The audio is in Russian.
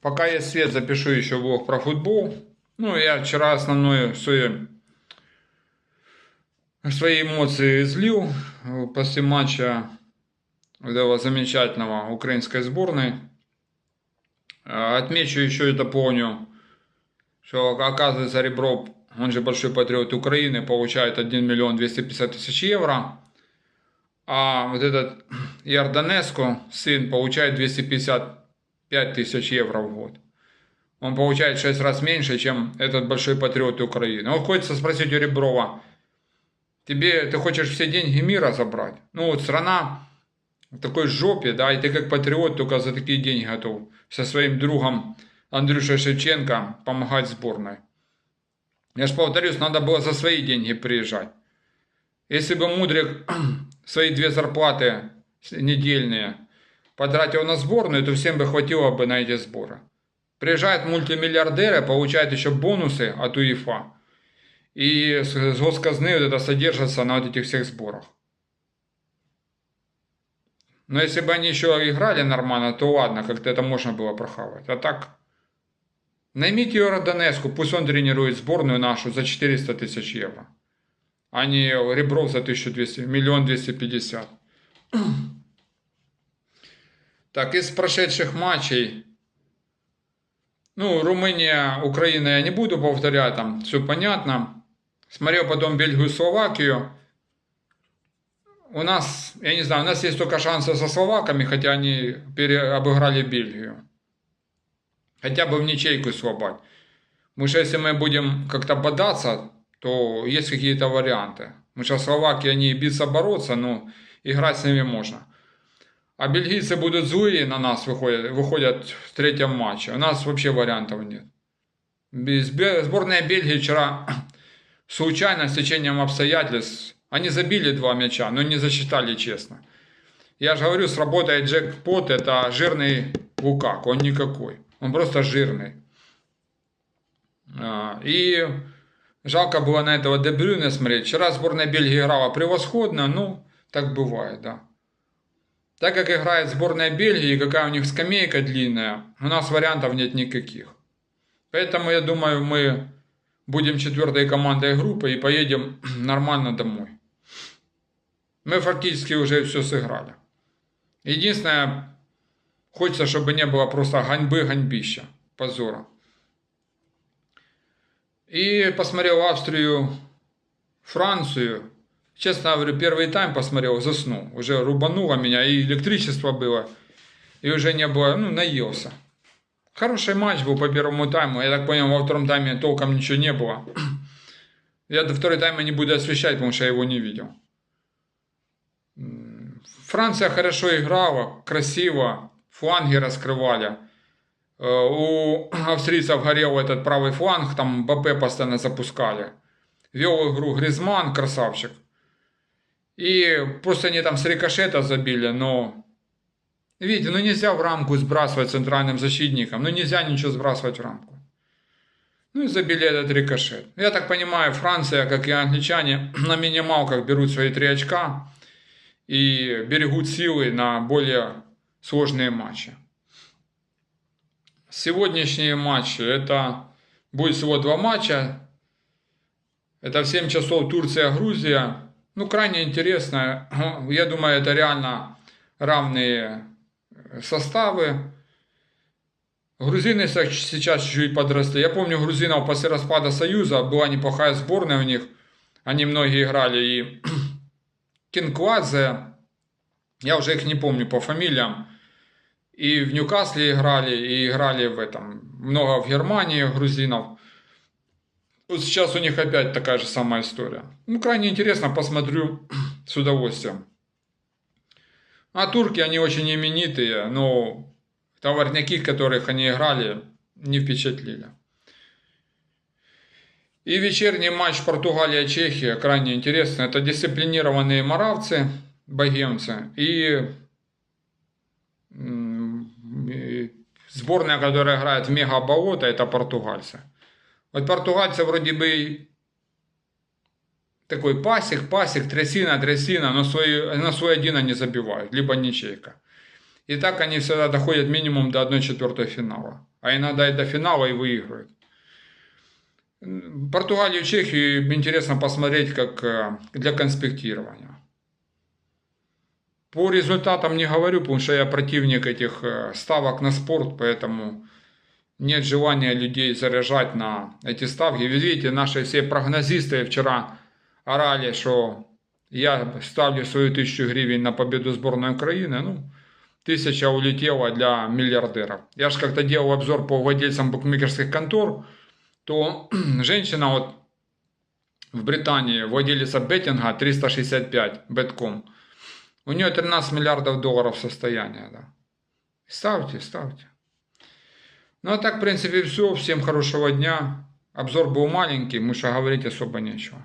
Пока есть свет, запишу еще блог про футбол. Ну, я вчера основное свои, свои эмоции излил э, после матча этого замечательного украинской сборной. Э, отмечу еще и дополню, что оказывается Ребро, он же большой патриот Украины, получает 1 миллион 250 тысяч евро. А вот этот Ярдонеско, сын, получает 250 5000 евро в год. Он получает 6 раз меньше, чем этот большой патриот Украины. Он хочется спросить у Реброва, тебе, ты хочешь все деньги мира забрать? Ну вот страна в такой жопе, да, и ты как патриот только за такие деньги готов со своим другом Андрюшей Шевченко помогать сборной. Я же повторюсь, надо было за свои деньги приезжать. Если бы Мудрик свои две зарплаты недельные потратил на сборную, то всем бы хватило бы на эти сборы. Приезжают мультимиллиардеры, получают еще бонусы от УЕФА. И с госказны вот это содержится на вот этих всех сборах. Но если бы они еще играли нормально, то ладно, как-то это можно было прохавать. А так, наймите Юра Донеску, пусть он тренирует сборную нашу за 400 тысяч евро. А не Ребров за 1200, миллион 250. Так, из прошедших матчей ну, Румыния, Украина я не буду повторять, там все понятно. Смотрел потом Бельгию, Словакию. У нас, я не знаю, у нас есть только шансы со словаками, хотя они обыграли Бельгию. Хотя бы в ничейку слабать. Потому что если мы будем как-то бодаться, то есть какие-то варианты. Потому что Словакия, они биться бороться, но играть с ними можно. А бельгийцы будут злые на нас выходят, выходят в третьем матче. У нас вообще вариантов нет. Сборная Бельгии вчера случайно, с течением обстоятельств, они забили два мяча, но не засчитали честно. Я же говорю, сработает джекпот, это жирный Лукак, он никакой. Он просто жирный. А, и жалко было на этого Дебрюна смотреть. Вчера сборная Бельгии играла превосходно, ну, так бывает, да. Так как играет сборная Бельгии, какая у них скамейка длинная, у нас вариантов нет никаких. Поэтому, я думаю, мы будем четвертой командой группы и поедем нормально домой. Мы фактически уже все сыграли. Единственное, хочется, чтобы не было просто ганьбы, ганьбища, позора. И посмотрел Австрию, Францию, Честно говорю, первый тайм посмотрел, заснул. Уже рубануло меня, и электричество было. И уже не было, ну, наелся. Хороший матч был по первому тайму. Я так понял, во втором тайме толком ничего не было. Я до второй тайма не буду освещать, потому что я его не видел. Франция хорошо играла, красиво, фланги раскрывали. Э, у австрийцев горел этот правый фланг, там БП постоянно запускали. Вел игру Гризман, красавчик. И просто они там с рикошета забили, но... Видите, ну нельзя в рамку сбрасывать центральным защитником. Ну нельзя ничего сбрасывать в рамку. Ну и забили этот рикошет. Я так понимаю, Франция, как и англичане, на минималках берут свои три очка и берегут силы на более сложные матчи. Сегодняшние матчи, это будет всего два матча. Это в 7 часов Турция-Грузия. Ну, крайне интересно. Я думаю, это реально равные составы. Грузины сейчас чуть-чуть подросли. Я помню грузинов после распада Союза была неплохая сборная у них. Они многие играли. И Кинкладзе, я уже их не помню по фамилиям. И в Ньюкасле играли, и играли в этом. Много в Германии грузинов. Вот сейчас у них опять такая же самая история. Ну, крайне интересно, посмотрю с удовольствием. А турки, они очень именитые, но товарняки, которых они играли, не впечатлили. И вечерний матч Португалия-Чехия крайне интересно. Это дисциплинированные моравцы, богемцы, и сборная, которая играет в мега-болото, это португальцы. Вот португальцы вроде бы такой пасик, пасик, трясина, трясина, но свой, на свой один они забивают, либо ничейка. И так они всегда доходят минимум до 1 четвертой финала. а иногда и до финала и выигрывают. Португалию, Чехию интересно посмотреть как для конспектирования. По результатам не говорю, потому что я противник этих ставок на спорт, поэтому нет желания людей заряжать на эти ставки. Вы видите, наши все прогнозисты вчера орали, что я ставлю свою тысячу гривен на победу сборной Украины. Ну, тысяча улетела для миллиардеров. Я же как-то делал обзор по владельцам букмекерских контор, то женщина вот в Британии, владелица беттинга 365, Бетком, у нее 13 миллиардов долларов состояния. Да. Ставьте, ставьте. Ну а так, в принципе, все. Всем хорошего дня. Обзор был маленький, мы что говорить особо нечего.